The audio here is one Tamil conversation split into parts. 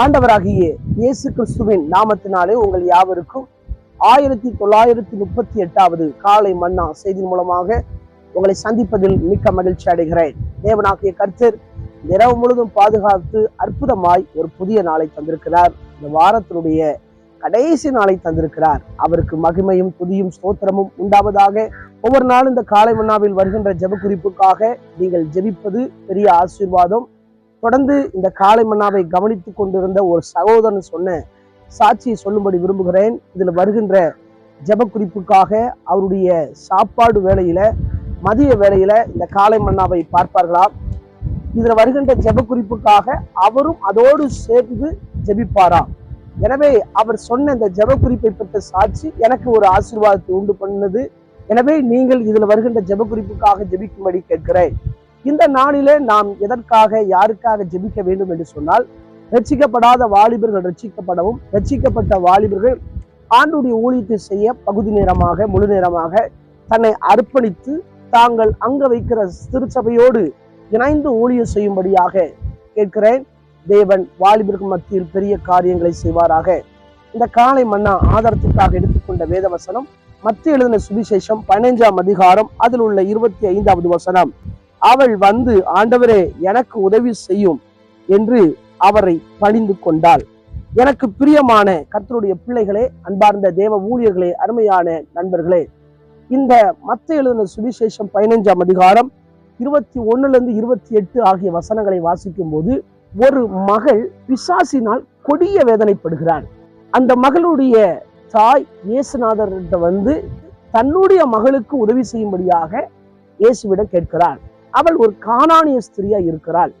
ஆண்டவராகிய இயேசு கிறிஸ்துவின் நாமத்தினாலே உங்கள் யாவருக்கும் ஆயிரத்தி தொள்ளாயிரத்தி முப்பத்தி எட்டாவது காலை மன்னா செய்தி மூலமாக உங்களை சந்திப்பதில் மிக்க மகிழ்ச்சி அடைகிறேன். தேவனாகிய கர்த்தர் இரவு முழுதும் பாதுகாத்து அற்புதமாய் ஒரு புதிய நாளை தந்திருக்கிறார். இந்த வாரத்தினுடைய கடைசி நாளை தந்திருக்கிறார். அவருக்கு மகிமையும் துதியும் ஸ்தோத்திரமும் உண்டாவதாக ஒவ்வொரு நாளும் இந்த காலை மன்னாவில் வருகின்ற ஜெப குறிப்புக்காக நீங்கள் ஜெபிப்பது பெரிய ஆசீர்வாதம். தொடர்ந்து இந்த காலை மன்னாவை கவனித்து கொண்டிருந்த ஒரு சகோதரன் சொன்ன சாட்சியை சொல்லும்படி விரும்புகிறேன். இதுல வருகின்ற ஜெப குறிப்புக்காக அவருடைய சாப்பாடு வேலையில மதிய வேலையில இந்த காலை மன்னாவை பார்ப்பார்களா? இதுல வருகின்ற ஜெப குறிப்புக்காக அவரும் அதோடு சேர்ந்து ஜெபிப்பாராம் எனவே அவர் சொன்ன இந்த ஜெப குறிப்பை பெற்ற சாட்சி எனக்கு ஒரு ஆசீர்வாதத்தை உண்டு பண்ணது. எனவே நீங்கள் இதில் வருகின்ற ஜெப குறிப்புக்காக ஜெபிக்கும்படி கேட்கிறேன். இந்த நாளிலே நாம் எதற்காக யாருக்காக ஜெபிக்க வேண்டும் என்று சொன்னால் ரட்சிக்கப்படாத வாலிபர்கள் ரட்சிக்கப்படவும் ரட்சிக்கப்பட்ட வாலிபர்கள் ஆண்டுடைய ஊழியத்தை செய்ய பகுதி நேரமாக முழு நேரமாக தன்னை அர்ப்பணித்து தாங்கள் அங்க வைக்கிற திருச்சபையோடு இணைந்து ஊழியம் செய்யும்படியாக கேட்கிறேன். தேவன் வாலிபர்கள் மத்தியில் பெரிய காரியங்களை செய்வாராக. இந்த காலை மன்னா ஆதாரத்திற்காக எடுத்துக்கொண்ட வேத வசனம் மத்திய எழுதின சுவிசேஷம் பதினைஞ்சாம் அதிகாரம் அதில் உள்ள இருபத்தி ஐந்தாவது வசனம். அவள் வந்து ஆண்டவரே எனக்கு உதவி செய்யும் என்று அவரை பணிந்து கொண்டாள். எனக்கு பிரியமான கர்த்தருடைய பிள்ளைகளே அன்பார்ந்த தேவ ஊழியர்களே அருமையான நண்பர்களே இந்த மத்த எழுதின சுவிசேஷம் பதினைஞ்சாம் அதிகாரம் இருபத்தி ஒண்ணுல இருந்து இருபத்தி எட்டு ஆகிய வசனங்களை வாசிக்கும் போது ஒரு மகள் பிசாசினால் கொடிய வேதனைப்படுகிறாள் அந்த மகளுடைய தாய் இயேசுநாதர்கிட்ட வந்து தன்னுடைய மகளுக்கு உதவி செய்யும்படியாக இயேசுவிடம் கேட்கிறாள் அவள் ஒரு காணானிய ஸ்திரியா இருக்கிறாள்.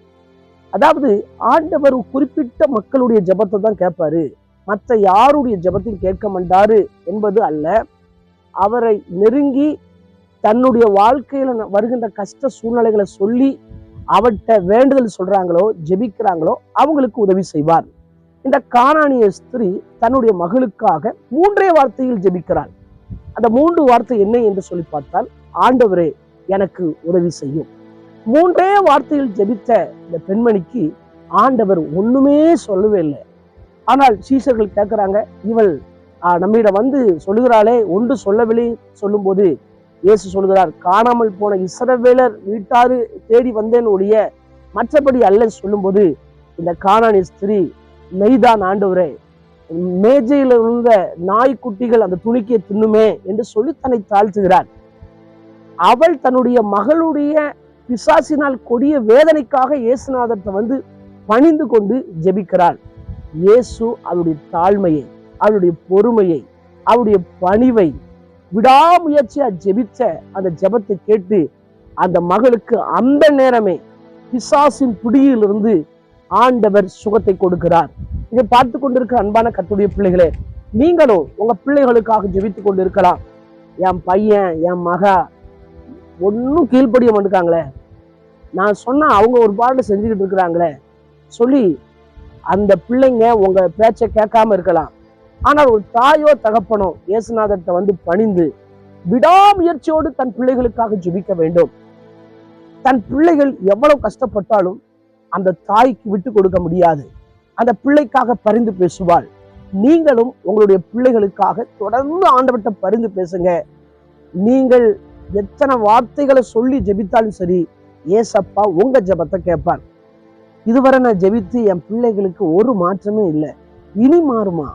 அதாவது ஆண்டவர் குறிப்பிட்ட மக்களுடைய ஜெபத்தை தான் கேட்பாரு. மற்ற யாருடைய ஜெபத்தையும் கேட்க மாட்டாரு என்பது அல்ல. அவரை நெருங்கி தன்னுடைய வாழ்க்கையில ந- வருகின்ற கஷ்ட சூழ்நிலைகளை சொல்லி அவட்ட வேண்டுதல் சொல்றாங்களோ ஜெபிக்கிறாங்களோ அவங்களுக்கு உதவி செய்வார். இந்த காணானிய ஸ்திரீ தன்னுடைய மகளுக்காக மூன்றே வார்த்தையில் ஜெபிக்கிறாள். அந்த மூன்று வார்த்தை என்ன என்று சொல்லி பார்த்தால் ஆண்டவரே எனக்கு உதவி செய்யும். மூன்றே வார்த்தையில் ஜெபித்த இந்த பெண்மணிக்கு ஆண்டவர் ஒண்ணுமே சொல்லவே இல்லை. ஆனால் சீசர்கள் கேட்கிறாங்க இவள் ஆஹ், நம்மிடம் வந்து சொல்லுகிறாளே ஒன்று சொல்லவில்லை சொல்லும்போது இயேசு சொல்கிறார் காணாமல் போன இஸ்ரவேலர் வீட்டாறு தேடி வந்தேன் ஒழிய மற்றபடி அல்ல சொல்லும்போது இந்த காணானி ஸ்திரீ மெய்தான் ஆண்டவரே மேஜையில் இருந்த நாய்க்குட்டிகள் அந்த துணிக்கை தின்னுமே என்று சொல்லி தன்னை தாழ்த்துகிறார். அவள் தன்னுடைய மகளுடைய பிசாசினால் கொடிய வேதனைக்காக இயேசுநாதத்தை வந்து பணிந்து கொண்டு ஜெபிக்கிறாள் இயேசு அவருடைய தாழ்மையை அவருடைய பொறுமையை அவருடைய பணிவை விடாமுயற்சியா ஜெபிச்ச அந்த ஜெபத்தை கேட்டு அந்த மகளுக்கு அந்த நேரமே பிசாசின் பிடியிலிருந்து ஆண்டவர் சுகத்தை கொடுக்கிறார். இதை பார்த்து கொண்டிருக்கிற அன்பான கத்துடைய பிள்ளைகளே நீங்களும் உங்க பிள்ளைகளுக்காக ஜெபித்து கொண்டு இருக்கலாம் என் பையன் என் மகா ஒன்றும் கீழ்ப்படிய மாட்டுக்காங்களே. நான் சொன்னா அவங்க ஒரு பாட்டு செஞ்சுக்கிட்டு இருக்கிறாங்களே. சொல்லி அந்த பிள்ளைங்க உங்க பேச்சை கேட்காம இருக்கலாம். ஆனால் ஒரு தாயோ தகப்பனோ இயேசுநாதர்கிட்ட வந்து பணிந்து விடாமுயற்சியோடு தன் பிள்ளைகளுக்காக ஜெபிக்க வேண்டும். தன் பிள்ளைகள் எவ்வளவு கஷ்டப்பட்டாலும் அந்த தாய்க்கு விட்டு கொடுக்க முடியாது. அந்த பிள்ளைக்காக பரிந்து பேசுவாள். நீங்களும் உங்களுடைய பிள்ளைகளுக்காக தொடர்ந்து ஆண்டவர்கிட்ட பரிந்து பேசுங்க. நீங்கள் எத்தனை வார்த்தைகளை சொல்லி ஜெபித்தாலும் சரி ஏசப்பா உங்க ஜெபத்தை கேட்பார். இதுவரை நான் ஜெபித்து என் பிள்ளைகளுக்கு ஒரு மாற்றமே இல்லை. இனி மாறுமா?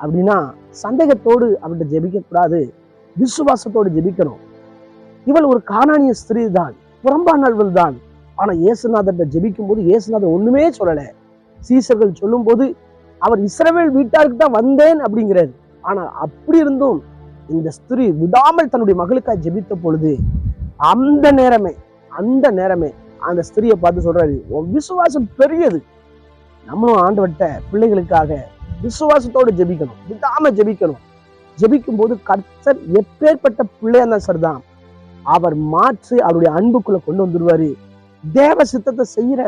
அப்படின்னா சந்தேகத்தோடு அவர்கிட்ட ஜெபிக்க கூடாது விசுவாசத்தோடு ஜெபிக்கணும். இவள் ஒரு காணானிய ஸ்திரீ தான் புறம்பானவள் தான் ஆனா இயேசுநாதர்கிட்ட ஜெபிக்கும் போது இயேசுநாதர் ஒண்ணுமே சொல்லல. சீசர்கள் சொல்லும்போது அவர் இஸ்ரவேல் வீட்டாருக்கு தான் வந்தேன் அப்படிங்கிறார். ஆனா அப்படி இருந்தும் இந்த ஸ்திரீ விடாமல் தன்னுடைய மகளுக்காக ஜெபித்த பொழுது அந்த நேரமே அந்த நேரமே அந்த ஸ்திரியை பார்த்து சொல்றாரு விசுவாசம் பெரியது. நம்மளும் ஆண்டவட்ட பிள்ளைகளுக்காக விசுவாசத்தோடு ஜெபிக்கணும் விடாம ஜெபிக்கணும். ஜெபிக்கும் போது கர்த்தர் எப்பேற்பட்ட பிள்ளையா இருந்தா சரிதான். அவர் மாற்றி அவருடைய அன்புக்குள்ள கொண்டு வந்துருவாரு தேவ சித்தத்தை செய்யற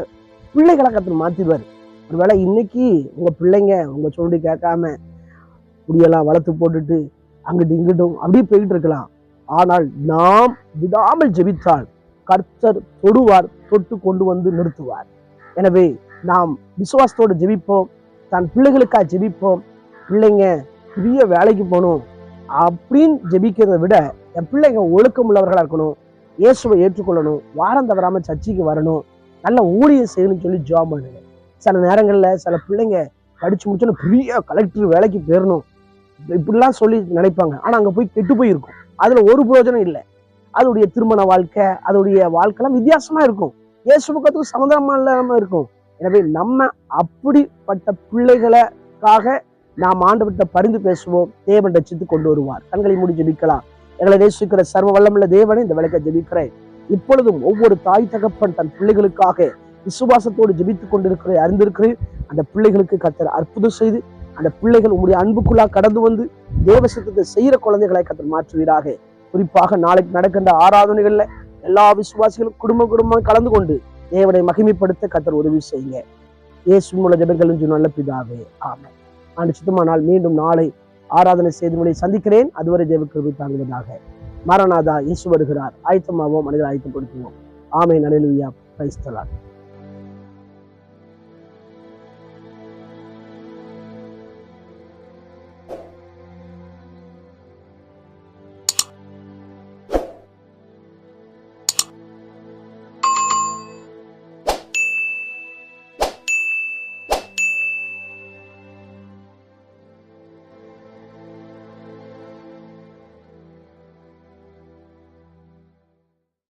பிள்ளைகளை கர்த்தர் மாத்திடுவாரு. ஒருவேளை இன்னைக்கு உங்க பிள்ளைங்க உங்க சொல்லி கேட்காம முடியெல்லாம் வளர்த்து போட்டுட்டு அங்கிட்டு இங்கிட்டும் அப்படியே போயிட்டு இருக்கலாம். ஆனால் நாம் விடாமல் ஜெபித்தால் கர்த்தர் தொடுவார் தொட்டு கொண்டு வந்து நிறுத்துவார். எனவே நாம் விசுவாசத்தோடு ஜெபிப்போம் தன் பிள்ளைகளுக்காக ஜெபிப்போம் பிள்ளைங்க பெரிய வேலைக்கு போகணும் அப்படின்னு ஜெபிக்கிறதை விட என் பிள்ளைங்க ஒழுக்கம் உள்ளவர்களாக இருக்கணும் இயேசுவை ஏற்றுக்கொள்ளணும் வாரம் தவறாமல் சர்ச்சைக்கு வரணும் நல்ல ஊழியம் செய்யணும்னு சொல்லி ஜாப் பண்ணுங்க. சில நேரங்களில் சில பிள்ளைங்க படிச்சு முடிச்சோன்னு பெரிய கலெக்டர் வேலைக்கு போயிடணும் இப்படிலாம் சொல்லி நினைப்பாங்க. ஆனா அங்க போய் கெட்டு போயிருக்கும். அதுல ஒரு பிரயோஜனம் இல்லை. அதோடைய திருமண வாழ்க்கை அதோடைய வாழ்க்கைலாம் வித்தியாசமா இருக்கும். இயேசு பக்கத்துக்கு இல்லாமல் இருக்கும். எனவே நம்ம அப்படிப்பட்ட பிள்ளைகளுக்காக நாம் ஆண்டவர்கிட்ட பரிந்து பேசுவோம். தேவன் ரட்சித்து கொண்டு வருவார். கண்களை மூடி ஜெபிக்கலாம். எங்களை நேசிக்கிற சர்வ வல்லமுள்ள தேவனை இந்த விளக்க ஜெபிக்கிறேன். இப்பொழுதும் ஒவ்வொரு தாய் தகப்பன் தன் பிள்ளைகளுக்காக விசுவாசத்தோடு ஜெபித்துக் கொண்டிருக்கிறேன் அறிந்திருக்கிறேன். அந்த பிள்ளைகளுக்கு கத்தர் அற்புதம் செய்து அந்த பிள்ளைகள் உங்களுடைய அன்புக்குள்ளா கடந்து வந்து தேவ சித்தத்தை செய்கிற குழந்தைகளை கத்தர் மாற்றுவீராக. குறிப்பாக நாளைக்கு நடக்கின்ற ஆராதனைகள்ல எல்லா விசுவாசிகளும் குடும்ப குடும்பம் கலந்து கொண்டு தேவனை மகிமைப்படுத்த கத்தர் உதவி செய்யுங்க. இயேசு மூல ஜெபங்கள் நல்ல பிதாவே. ஆமை ஆண்டு சுத்தமானால் மீண்டும் நாளை ஆராதனை செய்து உங்களை சந்திக்கிறேன். அதுவரை தேவ கிருபை தாங்குவதாக. மாரநாதா இயேசு வருகிறார். ஆயத்தமாவோம் மனிதர் ஆயத்தப்படுத்துவோம். ஆமை நலையிலுயா கிரைஸ்தலார்